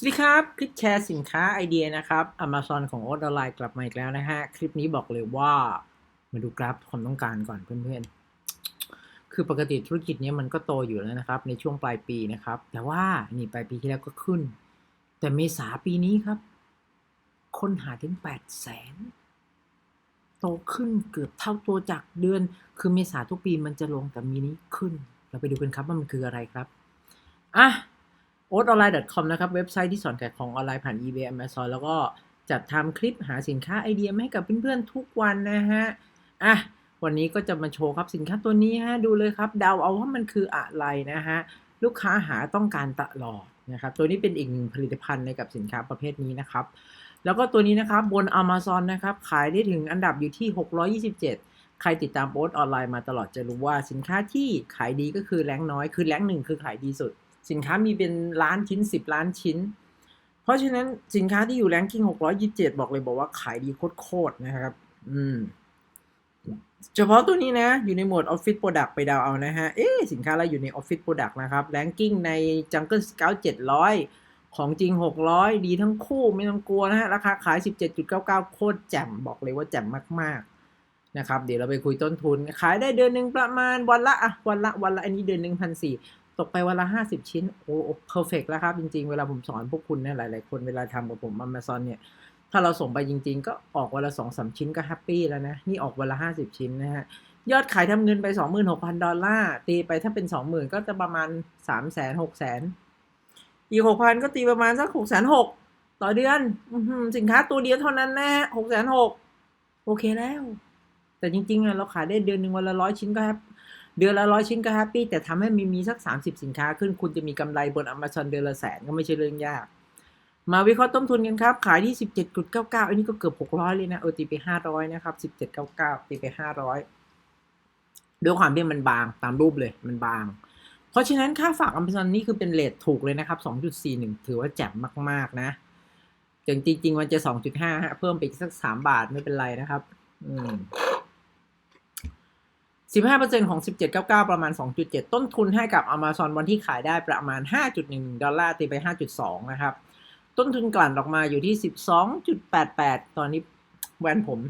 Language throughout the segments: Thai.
สวัสดีครับ คลิปแชร์สินค้าไอเดียนะครับ Amazon ของโอ๊ตออนไลน์กลับมาอีกแล้วนะฮะ คลิปนี้บอกเลยว่ามาดูกราฟความต้องการก่อนเพื่อนๆ คือปกติธุรกิจเนี้ยมันก็โตอยู่แล้วนะครับ ในช่วงปลายปีนะครับ แต่ว่านี่ปลายปีที่แล้วก็ขึ้น แต่เมษาปีนี้ครับ คนหาถึง8 0 0แสนโตขึ้นเกือบเท่าตัวจากเดือน คือเมษาทุกปีมันจะลงแต่มีนี้ขึ้น เราไปดูกันครับว่ามันคืออะไรครับอะ o a t o n l i n e c o m นะครับเว็บไซต์ที่สอนขายของออนไลน์ผ่าน eBay Amazon แล้วก็จัดทำคลิปหาสินค้าไอเดียมาให้กับเพื่อนๆทุกวันนะฮะอะวันนี้ก็จะมาโชว์ครับสินค้าตัวนี้ฮะดูเลยครับเดาเอาว่ามันคืออะไรนะฮะลูกค้าหาต้องการตลอดนะครับตัวนี้เป็นอีกหนึ่งผลิตภัณฑ์ในกับสินค้าประเภทนี้นะครับ แล้วก็ตัวนี้นะครับบน Amazon นะครับขายได้ถึงอันดับอยู่ที่ 627 ใครติดตามโพสต์ออนไลน์มาตลอดจะรู้ว่าสินค้าที่ขายดีก็คือแรงน้อยคือแรงหนึ่งคือขายดีสุด สินค้ามีเป็นล้านชิ้น 10 ล้านชิ้น เพราะฉะนั้นสินค้าที่อยู่แรงกิ้ง627 บอกเลยบอกว่าขายดีโคตรๆนะครับ อืม เฉพาะตัวนี้นะ อยู่ในหมวด Office Product ไปดาวเอานะฮะ เอ๊สินค้าอะไรอยู่ใน Office Product นะครับแรงกิ้งใน Jungle Scout 700ของจริง 600 ดีทั้งคู่ไม่ต้องกลัวนะฮะ ราคาขาย 17.99 โคตรแจ่มบอกเลยว่าแจ่มมากๆนะครับ เดี๋ยวเราไปคุยต้นทุน ขายได้เดือนหนึ่งประมาณวันละอะวันละวันละอันนี้เดือนหนึ่งพันสี่ ตกไปวันละห้าสิบชิ้น โอ้เพอร์เฟกแล้วครับ จริง ๆ เวลาผมสอนพวกคุณเนี่ยหลาย ๆ คนเวลาทำกับผม Amazon เนี่ย ถ้าเราส่งไปจริง ๆ ก็ออกวันละสองสามชิ้นก็แฮปปี้แล้วนะ นี่ออกวันละห้าสิบชิ้นนะฮะ ยอดขายทำเงินไปสองหมื่นหกพันดอลลาร์ ตีไปถ้าเป็นสองหมื่นก็จะประมาณสามแสนหกแสนอีกหกพันก็ตีประมาณสักหกแสนหกต่อเดือนสินค้าตัวเดียวเท่านั้นนะหกแสนหกโอเคแล้ว แต่จริงๆอะเราขายได้เดือนหนึ่งวันละร้อยชิ้นก็แฮป เดือนละร้อยชิ้นก็แฮปปี้แต่ทำให้มีมีสัก 30 สินค้าขึ้นคุณจะมีกำไรบน Amazon เดือนละแสนก็ไม่ใช่เรื่องยาก มาวิเคราะห์ต้นทุนกันครับ ขายที่ 17.99 อันนี้ก็เกือบ 600 เลยนะเออตีไป 500 นะครับ 17.99 ตีไป 500 ด้วยความที่มันบางตามรูปเลยมันบาง เพราะฉะนั้นค่าฝาก Amazon นี่คือเป็นเลทถูกเลยนะครับ 2.41 ถือว่าแจ่มมากๆนะจริงจริงมันจะ 2.5 ฮะ เพิ่มไปอีกสัก 3 บาทไม่เป็นไรนะครับ อืม 15%ของ 1799 ประมาณ 2.7 ต้นทุนให้กับ Amazon วันที่ขายได้ประมาณ 5.11ดอลลาร์ตีไป 5.2 นะครับ ต้นทุนกลั่นออกมาอยู่ที่ 12.88 ตอนนี้แวนผม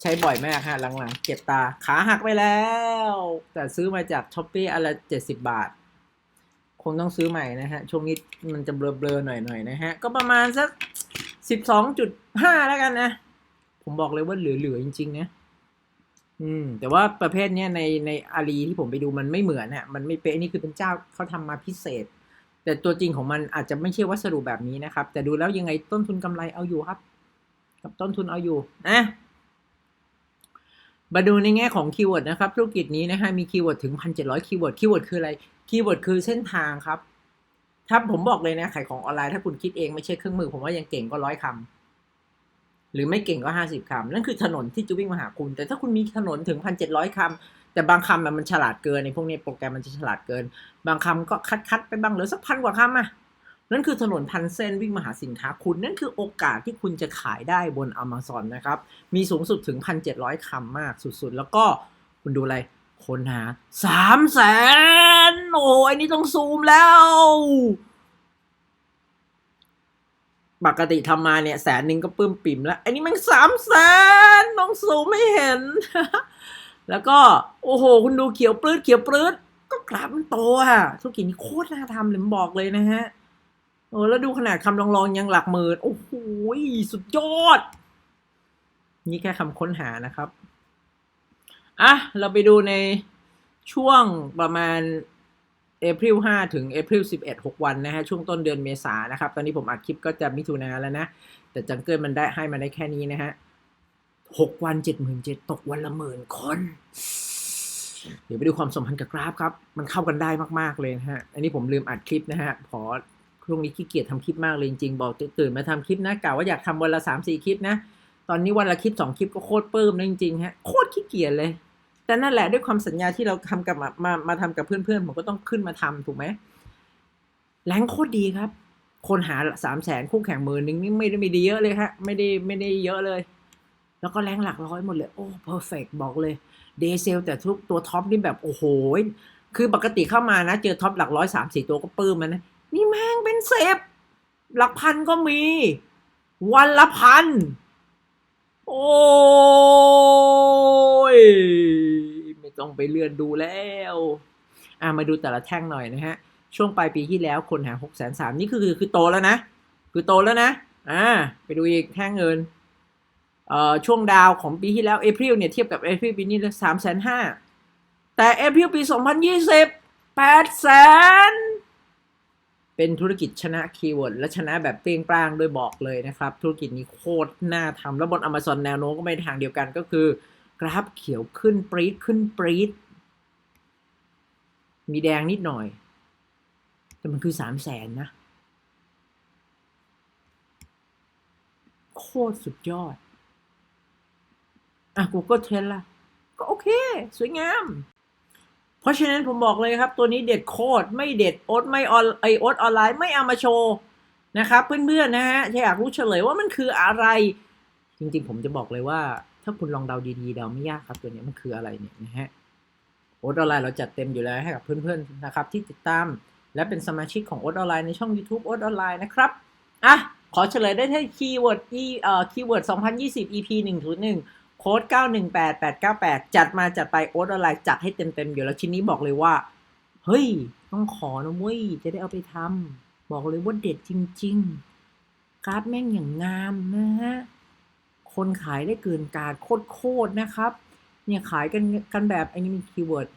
ใช้บ่อยมากฮะหลังๆ เก็บตาขาหักไปแล้ว แต่ซื้อมาจากช้อปปี้อันละ 70 บาท คงต้องซื้อใหม่นะฮะ ช่วงนี้มันจะเบลอๆหน่อยๆนะฮะ ก็ประมาณสัก 12.5 แล้วกันนะ ผมบอกเลยว่าเหลือๆจริงๆนะ อืม แต่ว่าประเภทเนี้ยในในอารีที่ผมไปดูมันไม่เหมือนฮะมันไม่เป๊ะนี่คือเป็นเจ้าเขาทำมาพิเศษ แต่ตัวจริงของมันอาจจะไม่ใช่วัสดุแบบนี้นะครับ แต่ดูแล้วยังไงต้นทุนกำไรเอาอยู่ครับ กับต้นทุนเอาอยู่นะมาดูในแง่ของคีย์เวิร์ดนะครับธุรกิจนี้นะฮะมีคีย์เวิร์ดถึงพันเจ็ดร้อยคีย์เวิร์ดคีย์เวิร์ดคืออะไรคีย์เวิร์ดคือเส้นทางครับ ถ้าผมบอกเลยนะขายของออนไลน์ถ้าคุณคิดเองไม่ใช่เครื่องมือ ผมว่ายังเก่งก็ร้อยคำ หรือไม่เก่งก็ห้าสิบคำนั่นคือถนนที่จะวิ่งมาหาคุณ แต่ถ้าคุณมีถนนถึงพันเจ็ดร้อยคำแต่บางคำมันฉลาดเกินในพวกนี้โปรแกรมมันจะฉลาดเกิน บางคำก็คัดคัดๆไปบ้างเหลือสักพันกว่าคำอะนั่นคือถนนพันเส้นวิ่งมาหาสินค้าคุณ นั่นคือโอกาสที่คุณจะขายได้บน Amazon นะครับ มีสูงสุดถึงพันเจ็ดร้อยคำมากสุดๆ แล้วก็คุณดูอะไรคนหาสามแสนโอ้ยนี่ต้องซูมแล้ว ปกติทำมาเนี่ยแสนหนึ่งก็ปื้มปิ่มแล้ว อันนี้มันสามแสนน้องสูไม่เห็น แล้วก็โอ้โห คุณดูเขียวปลื้ดเขียวปลื้ดก็กราฟมันโตอะธุรกิจนี้โคตรน่าทำเลยมบอกเลยนะฮะโอ้แล้วดูขนาดคำลองๆยังหลักหมื่นโอ้โหสุดยอด นี่แค่คำค้นหานะครับอะเราไปดูในช่วงประมาณ เอพริล5ถึงเอพริล11 6วันนะฮะ ช่วงต้นเดือนเมษานะครับ ตอนนี้ผมอัดคลิปก็จะมิถุนาแล้วนะ แต่จังเกิลมันได้ให้มาได้แค่นี้นะฮะ6วัน77,000ตกวันละหมื่นคน เดี๋ยวไปดูความสัมพันธ์กับกราฟครับ มันเข้ากันได้มากๆเลยนะฮะ อันนี้ผมลืมอัดคลิปนะฮะขอช่วงนี้ขี้เกียจทำคลิปมากเลยจริงๆบอกตื่นมาทำคลิปนะกะว่าอยากทำวันละ3 4คลิปนะ ตอนนี้วันละคลิป2คลิปก็โคตรปลื้มนะจริงๆฮะโคตรขี้เกียจเลย แต่นั่นแหละด้วยความสัญญาที่เราทำกับมามามาทำกับเพื่อนๆผมก็ต้องขึ้นมาทำถูกไหมแรงโคตรดีครับ คนหาสามแสนคู่แข่งหมื่นนึงนี่ไม่ได้ไม่ดีเยอะเลยฮะไม่ได้ไม่ได้เยอะเลย แล้วก็แรงหลักร้อยหมดเลย โอ้เพอร์เฟกบอกเลยเดย์เซลแต่ทุกตัวท็อปนี่แบบโอ้โหคือปกติเข้ามานะ เจอท็อปหลักร้อยสามสี่ตัวก็ปื้มมันนะนี่แม่งเป็นเซฟหลักพันก็มี วันละพัน โอ้ย ไม่ต้องไปเลื่อนดูแล้ว อะมาดูแต่ละแท่งหน่อยนะฮะ ช่วงปลายปีที่แล้วคนหาหกแสนสามนี่คือคือคือโตแล้วนะ คือโตแล้วนะ อ่า ไปดูอีกแท่งเงินเอ่อช่วงดาวของปีที่แล้วเอพ i l เนี่ยเทียบกับเอพ i l ปีนี้สามแสนห้าแต่เอพ i l ปีสองพันยี่สิบแปดแสน เป็นธุรกิจชนะคีย์เวิร์ดและชนะแบบเปรี้ยงปร้างโดยบอกเลยนะครับ ธุรกิจนี้โคตรน่าทำแล้วบน Amazon แนวโน้มก็ไม่ทางเดียวกันก็คือ กราฟเขียวขึ้นปรี๊ดขึ้นปรี๊ดมีแดงนิดหน่อย แต่มันคือสามแสนนะ โคตรสุดยอด อะ Google Trend ล่ะ ก็โอเค สวยงาม ราะฉะนั้นผมบอกเลยครับ ตัวนี้เด็ดโคตรไม่เด็ดโอ๊ตไม่ออนไอโอ๊ตออนไลน์ไม่เอามาโชว์นะครับ เพื่อนๆนะฮะถ้าอยากรู้เฉลยว่ามันคืออะไร จริงๆ ผมจะบอกเลยว่า ถ้าคุณลองเดาดีๆเดาไม่ยากครับตัวนี้มันคืออะไรเนี่ยนะฮะโอ๊ตออนไลน์เราจัดเต็มอยู่แล้วให้กับเพื่อนๆนะครับที่ติดตามและเป็นสมาชิกของโอ๊ตออนไลน์ในช่อง YouTube โอ๊ตออนไลน์นะครับอะขอเฉลยได้ที่คีย์เวิร์ด e เอ่อคีย์เวิร์ด2020 EP 101 โค้ด918898 จัดมาจัดไปโอ๊ตออนไลน์จัดให้เต็มๆอยู่แล้วชิ้นนี้บอกเลยว่า เฮ้ย ต้องขอนะเว้ย จะได้เอาไปทำบอกเลยว่าเด็ดจริง ๆ การ์ดแม่งอย่างงามนะฮะ คนขายได้เกินการโคตรๆนะครับ เนี่ยขายกันกันแบบอันนี้มีคีย์เวิร์ด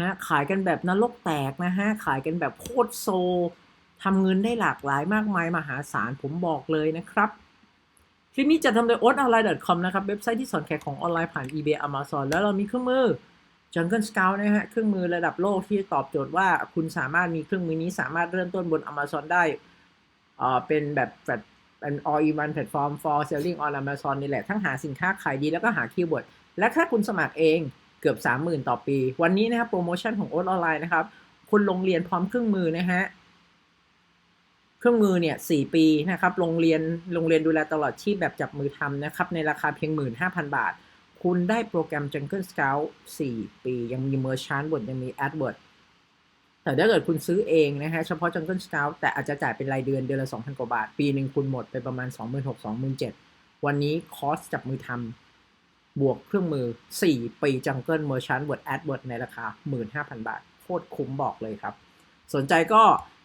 นะขายกันแบบนรกแตกนะฮะ ขายกันแบบโคตรโซทำเงินได้หลากหลายมากมายมหาศาลผมบอกเลยนะครับ คลิปนี้จะทำโดย o t o n l i n e c o m นะครับ เว็บไซต์ที่สอนแขายของออนไลน์ผ่าน eBay Amazon แล้วเรามีเครื่องมือ Jungle Scout นะฮะ เครื่องมือระดับโลกที่ตอบโจทย์ว่าคุณสามารถมีเครื่องมือนี้สามารถเริ่มต้นบน Amazon ได้เอ่อเป็นแบบแบบเป็น all in one platform for selling on Amazon นี่แหละ ทั้งหาสินค้าขายดีแล้วก็หาคีย์เวิร์ด และถ้าคุณสมัครเองเกือบ 30,000 ต่อปี วันนี้นะครับโปรโมชั่นของโอ๊ตออนไลน์นะครับ คุณลงเรียนพร้อมเครื่องมือนะฮะ เครื่องมือเนี่ยสี่ปีนะครับโรงเรียนโรงเรียนดูแลตลอดชีพแบบจับมือทำนะครับ ในราคาเพียง 15,000 บาท คุณได้โปรแกรม Jungle Scout 4 ปี ยังมี Merchant บทยังมี AdWord แต่ถ้าเกิดคุณซื้อเองนะฮะเฉพาะ Jungle Scout แต่อาจจะจ่ายเป็นรายเดือนเดือนละ 2,000 กว่าบาท ปีหนึ่งคุณหมดไปประมาณ 26,000-27,000 วันนี้คอสจับมือทำบวกเครื่องมือ 4 ปี Jungle Merchant Word AdWord ในราคา 15,000 บาท โคตรคุ้มบอกเลยครับ สนใจก็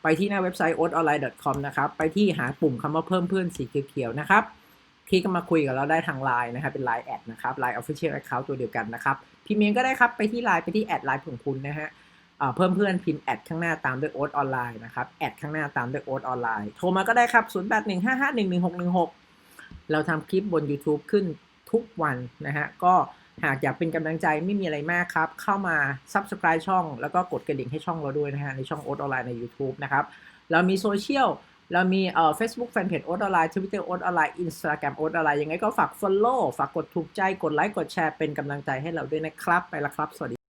ไปที่หน้าเว็บไซต์ oatonline.com นะครับ ไปที่หาปุ่มคำว่าเพิ่มเพื่อนสีเขียวๆนะครับ คลิกมาคุยกับเราได้ทาง Line นะครับ เป็น Line แอดนะครับ Line Official Account ตัวเดียวกันนะครับ พิมพ์เองก็ได้ครับ ไปที่ Line ไปที่แอดไลน์ของคุณนะฮะเพิ่มเพื่อนพิมพ์แอดข้างหน้าตามด้วยโอ๊ตออนไลน์นะครับแอดข้างหน้าตามด้วยโอ๊ตออนไลน์โทรมาก็ได้ครับ 0815511616 เราทำคลิปบน YouTube ขึ้นทุกวันนะฮะก็ หากอยากเป็นกำลังใจไม่มีอะไรมากครับ เข้ามา Subscribe ช่อง แล้วก็กดกระดิ่งให้ช่องเราด้วยนะฮะ ในช่องโอ๊ตออนไลน์ใน YouTube นะครับ เรามีโซเชียลเรามีเอ่อ Facebook Fanpage โอ๊ตออนไลน์ Twitter โอ๊ตออนไลน์ Instagram โอ๊ตออนไลน์ยังไงก็ฝาก Follow ฝากกดถูกใจ กดไลค์ กดแชร์ เป็นกำลังใจให้เราด้วยนะครับ ไปละครับ สวัสดี